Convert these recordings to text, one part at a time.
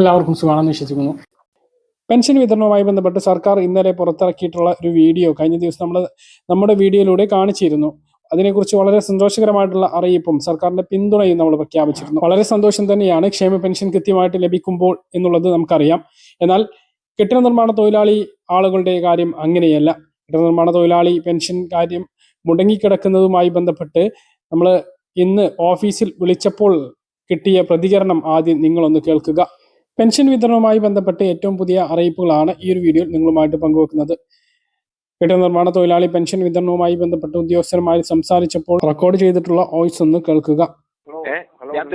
എല്ലാവർക്കും സുഖമാണെന്ന് വിശ്വസിക്കുന്നു. പെൻഷൻ വിതരണവുമായി ബന്ധപ്പെട്ട് സർക്കാർ ഇന്നലെ പുറത്തിറക്കിയിട്ടുള്ള ഒരു വീഡിയോ കഴിഞ്ഞ ദിവസം നമ്മൾ നമ്മുടെ വീഡിയോയിലൂടെ കാണിച്ചിരുന്നു. അതിനെക്കുറിച്ച് വളരെ സന്തോഷകരമായിട്ടുള്ള അറിയിപ്പും സർക്കാരിന്റെ പിന്തുണയും നമ്മൾ പ്രഖ്യാപിച്ചിരുന്നു. വളരെ സന്തോഷം തന്നെയാണ് ക്ഷേമ പെൻഷൻ കൃത്യമായിട്ട് ലഭിക്കുമ്പോൾ എന്നുള്ളത് നമുക്കറിയാം. എന്നാൽ കെട്ടിട നിർമ്മാണ തൊഴിലാളി ആളുകളുടെ കാര്യം അങ്ങനെയല്ല. കെട്ടിട നിർമ്മാണ തൊഴിലാളി പെൻഷൻ കാര്യം മുടങ്ങിക്കിടക്കുന്നതുമായി ബന്ധപ്പെട്ട് നമ്മൾ ഇന്ന് ഓഫീസിൽ വിളിച്ചപ്പോൾ കിട്ടിയ പ്രതികരണം ആദ്യം നിങ്ങളൊന്ന് കേൾക്കുക. പെൻഷൻ വിതരണവുമായി ബന്ധപ്പെട്ട് ഏറ്റവും പുതിയ അറിയിപ്പുകളാണ് ഈ ഒരു വീഡിയോയിൽ നിങ്ങളുമായിട്ട് പങ്കുവെക്കുന്നത്. കെട്ടിട നിർമ്മാണ തൊഴിലാളി പെൻഷൻ വിതരണവുമായി ബന്ധപ്പെട്ട് ഉദ്യോഗസ്ഥരുമായി സംസാരിച്ചപ്പോൾ റെക്കോർഡ് ചെയ്തിട്ടുള്ള വോയിസ് ഒന്ന് കേൾക്കുക. ഞാൻ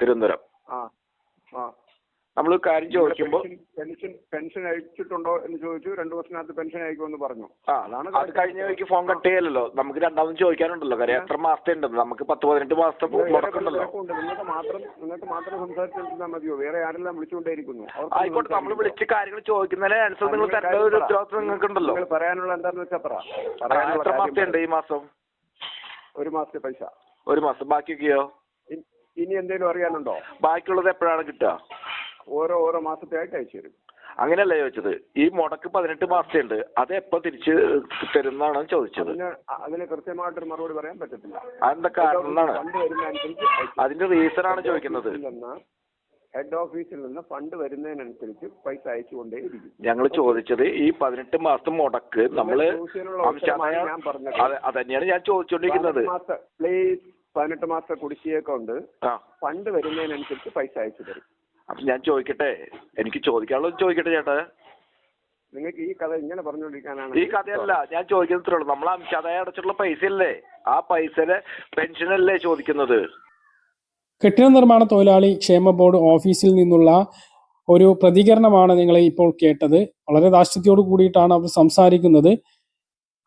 തിരുവനന്തപുരം. ആ ആ. നമ്മൾ കാര്യം ചോദിക്കുമ്പോൾ പെൻഷൻ പെൻഷൻ അയച്ചിട്ടുണ്ടോ എന്ന് ചോദിച്ചു. രണ്ടു വർഷത്തിനകത്ത് പെൻഷൻ അയക്കുമെന്ന് പറഞ്ഞു. ആ അതാണ് അത് കഴിഞ്ഞ വഴിക്ക് ഫോൺ കട്ട് ചെയ്യലല്ലോ നമുക്ക് രണ്ടാമതും ചോദിക്കാനുണ്ടല്ലോ. കാര്യം എത്ര മാസത്തെ ഉണ്ട്? നമുക്ക് പത്ത് പതിനെട്ട് മാസത്തെ മുടക്കുണ്ടല്ലോ. നിങ്ങൾക്ക് മാത്രം നിങ്ങൾക്ക് മാത്രം സംസാരിച്ചിരുന്നാൽ മതിയോ? വേറെ ആരെല്ലാം വിളിച്ചുകൊണ്ടേയിരിക്കുന്നു? അവർക്ക് ആയിക്കോട്ടെ. നമ്മൾ വിളിച്ച് കാര്യങ്ങൾ ചോദിക്കുന്നതിന് ആൻസർ നിങ്ങൾ തരേണ്ട ഒരു ഉത്തരവാദിത്വം നിങ്ങൾക്ക് ഉണ്ടല്ലോ നിങ്ങൾ പറയാനുള്ള എന്താണെന്ന് വെച്ചാൽ പറ. പറയാനുള്ള എത്ര കാര്യം മാസത്തെ ഉണ്ട് ഈ മാസം? ഒരു മാസത്തെ പൈസ. ഒരു മാസം. ബാക്കിയൊക്കെയോ? ഇ- ഇനി എന്തെങ്കിലും അറിയാനുണ്ടോ? ബാക്കിയുള്ളത് എപ്പോഴാണ് കിട്ടുക? ഓരോ ഓരോ മാസത്തെയായിട്ട് അയച്ചു തരും. അങ്ങനെയല്ല ചോദിച്ചത്. ഈ മുടക്ക് പതിനെട്ട് മാസത്തെ ഉണ്ട് അത് എപ്പോ തിരിച്ച് തരുന്നതാണ് ചോദിച്ചത്? അതിന് അതിന് കൃത്യമായിട്ടൊരു മറുപടി പറയാൻ പറ്റത്തില്ല. അതെന്താ കാരണം എന്നാണ് ഫണ്ട് വരുന്നതനുസരിച്ച് അയച്ചു അതിന്റെ റീസൺ ആണ് ചോദിക്കുന്നത്. ഹെഡ് ഓഫീസിൽ നിന്ന് ഹെഡ് ഓഫീസിൽ നിന്ന് ഫണ്ട് വരുന്നതിനനുസരിച്ച് പൈസ അയച്ചുകൊണ്ടേയിരിക്കും. ഞങ്ങൾ ചോദിച്ചത് ഈ പതിനെട്ട് മാസം മുടക്ക് നമ്മൾ ചോദിച്ചതിനുള്ള ഉത്തരമാണ് ഞാൻ പറഞ്ഞത്. അതെ അതന്നെയാണ് ഞാൻ ചോദിച്ചുകൊണ്ടിരിക്കുന്നത് പതിനെട്ട് മാസത്തെ പ്ലീസ് പതിനെട്ട് മാസത്തെ കുടിശ്ശിയൊക്കെ ഉണ്ട്. ആ. ഫണ്ട് വരുന്നതിനനുസരിച്ച് പൈസ അയച്ചു തരും. അപ്പൊ ഞാൻ ചോദിക്കട്ടെ എനിക്ക് ചോദിക്കാനുള്ളത് ചോദിക്കട്ടെ ചേട്ടാ. നിങ്ങൾക്ക് ഈ കഥ ഇങ്ങനെ പറഞ്ഞുകൊണ്ടിരിക്കാനാണ് ഈ കഥയല്ല ഞാൻ ചോദിക്കുന്നത് ഇത്രേ ഉള്ളൂ. നമ്മൾ അംശാദായ അടച്ചിട്ടുള്ള പൈസ അല്ലേ ആ പൈസയിലെ പെൻഷനല്ലേ ചോദിക്കുന്നത്? കെട്ടിട നിർമ്മാണ തൊഴിലാളി ക്ഷേമ ബോർഡ് ഓഫീസിൽ നിന്നുള്ള ഒരു പ്രതികരണമാണ് നിങ്ങൾ ഇപ്പോൾ കേട്ടത്. വളരെ ധാർഷ്ട്യത്തോട് കൂടിയിട്ടാണ് അവർ സംസാരിക്കുന്നത്.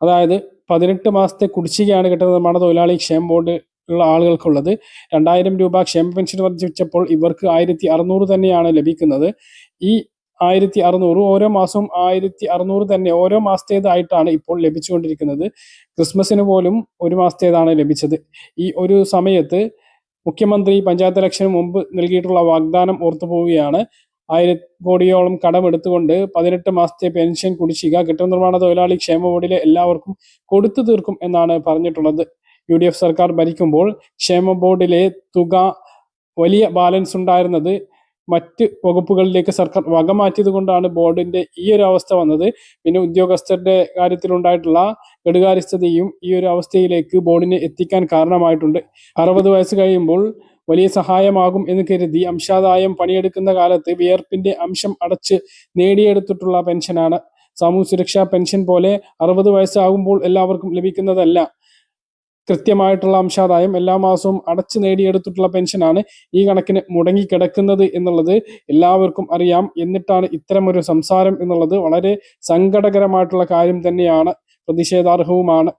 അതായത് പതിനെട്ട് മാസത്തെ കുടിശ്ശികയാണ് കെട്ടിട നിർമ്മാണ തൊഴിലാളി ക്ഷേമ ബോർഡ് ഉള്ള ആളുകൾക്കുള്ളത്. രണ്ടായിരം രൂപ ക്ഷേമ പെൻഷൻ വർദ്ധിപ്പിച്ചപ്പോൾ ഇവർക്ക് ആയിരത്തി അറുന്നൂറ് തന്നെയാണ് ലഭിക്കുന്നത്. ഈ ആയിരത്തി അറുന്നൂറ് ഓരോ മാസവും ആയിരത്തി അറുന്നൂറ് തന്നെ ഓരോ മാസത്തേതായിട്ടാണ് ഇപ്പോൾ ലഭിച്ചുകൊണ്ടിരിക്കുന്നത്. ക്രിസ്മസിന് പോലും ഒരു മാസത്തേതാണ് ലഭിച്ചത്. ഈ ഒരു സമയത്ത് മുഖ്യമന്ത്രി പഞ്ചായത്ത് ഇലക്ഷന് മുമ്പ് നൽകിയിട്ടുള്ള വാഗ്ദാനം ഓർത്തു പോവുകയാണ്. ആയിരം കോടിയോളം കടമെടുത്തുകൊണ്ട് പതിനെട്ട് മാസത്തെ പെൻഷൻ കുടിശ്ശിക കെട്ടിട നിർമ്മാണ തൊഴിലാളി ക്ഷേമ ബോർഡിലെ എല്ലാവർക്കും കൊടുത്തു തീർക്കും എന്നാണ് പറഞ്ഞിട്ടുള്ളത്. യു ഡി എഫ് സർക്കാർ ഭരിക്കുമ്പോൾ ക്ഷേമ ബോർഡിലെ തുക വലിയ ബാലൻസ് ഉണ്ടായിരുന്നത് മറ്റ് വകുപ്പുകളിലേക്ക് സർക്കാർ വകമാറ്റിയത് കൊണ്ടാണ് ബോർഡിന്റെ ഈ ഒരു അവസ്ഥ വന്നത്. പിന്നെ ഉദ്യോഗസ്ഥരുടെ കാര്യത്തിലുണ്ടായിട്ടുള്ള കെടുകാര്യസ്ഥതയും ഈ ഒരു അവസ്ഥയിലേക്ക് ബോർഡിനെ എത്തിക്കാൻ കാരണമായിട്ടുണ്ട്. അറുപത് വയസ്സ് കഴിയുമ്പോൾ വലിയ സഹായമാകും എന്ന് കരുതി അംശാദായം പണിയെടുക്കുന്ന കാലത്ത് വിയർപ്പിന്റെ അംശം അടച്ച് നേടിയെടുത്തിട്ടുള്ള പെൻഷനാണ്. സാമൂഹ്യ സുരക്ഷാ പെൻഷൻ പോലെ അറുപത് വയസ്സാകുമ്പോൾ എല്ലാവർക്കും ലഭിക്കുന്നതല്ല. കൃത്യമായിട്ടുള്ള അംശാദായം എല്ലാ മാസവും അടച്ചു നേടിയെടുത്തിട്ടുള്ള പെൻഷനാണ് ഈ കണക്കിന് മുടങ്ങിക്കിടക്കുന്നത് എന്നുള്ളത് എല്ലാവർക്കും അറിയാം. എന്നിട്ടാണ് ഇത്തരമൊരു സംസാരം എന്നുള്ളത് വളരെ സങ്കടകരമായിട്ടുള്ള കാര്യം തന്നെയാണ് പ്രതിഷേധാർഹവുമാണ്.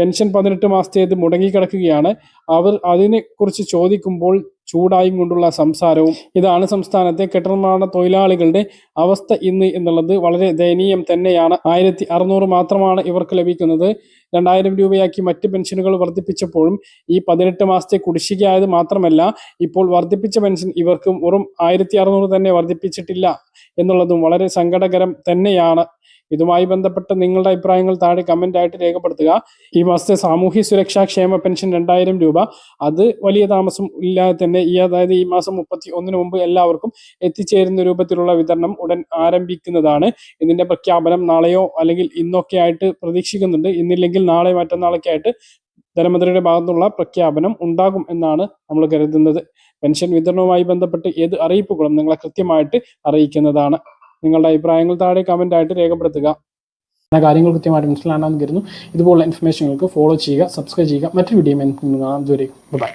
പെൻഷൻ പതിനെട്ട് മാസത്തേത് മുടങ്ങിക്കിടക്കുകയാണ്. അവർ അതിനെക്കുറിച്ച് ചോദിക്കുമ്പോൾ ചൂടായും കൊണ്ടുള്ള സംസാരവും ഇതാണ് സംസ്ഥാനത്തെ കെട്ടിടനിർമ്മാണ തൊഴിലാളികളുടെ അവസ്ഥ ഇന്ന് എന്നുള്ളത് വളരെ ദയനീയം തന്നെയാണ്. ആയിരത്തി അറുന്നൂറ് മാത്രമാണ് ഇവർക്ക് ലഭിക്കുന്നത്. രണ്ടായിരം രൂപയാക്കി മറ്റ് പെൻഷനുകൾ വർദ്ധിപ്പിച്ചപ്പോഴും ഈ പതിനെട്ട് മാസത്തെ കുടിശ്ശികയായത് മാത്രമല്ല ഇപ്പോൾ വർദ്ധിപ്പിച്ച പെൻഷൻ ഇവർക്കും വെറും ആയിരത്തി അറുന്നൂറ് തന്നെ വർദ്ധിപ്പിച്ചിട്ടില്ല എന്നുള്ളതും വളരെ സങ്കടകരം തന്നെയാണ്. ഇതുമായി ബന്ധപ്പെട്ട് നിങ്ങളുടെ അഭിപ്രായങ്ങൾ താഴെ കമന്റ് ആയിട്ട് രേഖപ്പെടുത്തുക. ഈ മാസത്തെ സാമൂഹ്യ സുരക്ഷാ ക്ഷേമ പെൻഷൻ രണ്ടായിരം രൂപ. അത് വലിയ താമസം ഇല്ലാതെ തന്നെ ഈ അതായത് ഈ മാസം മുപ്പത്തി ഒന്നിന് മുമ്പ് എല്ലാവർക്കും എത്തിച്ചേരുന്ന രൂപത്തിലുള്ള വിതരണം ഉടൻ ആരംഭിക്കുന്നതാണ്. ഇതിന്റെ പ്രഖ്യാപനം നാളെയോ അല്ലെങ്കിൽ ഇന്നൊക്കെ ആയിട്ട് പ്രതീക്ഷിക്കുന്നുണ്ട്. ഇന്നില്ലെങ്കിൽ നാളെ മറ്റന്നാളൊക്കെ ആയിട്ട് ധനമന്ത്രിയുടെ ഭാഗത്തുനിന്നുള്ള പ്രഖ്യാപനം ഉണ്ടാകും എന്നാണ് നമ്മൾ കരുതുന്നത്. പെൻഷൻ വിതരണവുമായി ബന്ധപ്പെട്ട് ഏത് അറിയിപ്പുകളും നിങ്ങളെ കൃത്യമായിട്ട് അറിയിക്കുന്നതാണ്. നിങ്ങളുടെ അഭിപ്രായങ്ങൾ താഴെ കമന്റ് ആയിട്ട് രേഖപ്പെടുത്തുക. ആ കാര്യങ്ങൾ കൃത്യമായിട്ട് മനസ്സിലാണെന്ന് കരുതുന്നു. ഇതുപോലുള്ള ഇൻഫർമേഷനുകൾക്ക് ഫോളോ ചെയ്യുക സബ്സ്ക്രൈബ് ചെയ്യുക. മറ്റൊരു വീഡിയോ കാണാം. ഇതുവരെ ബൈ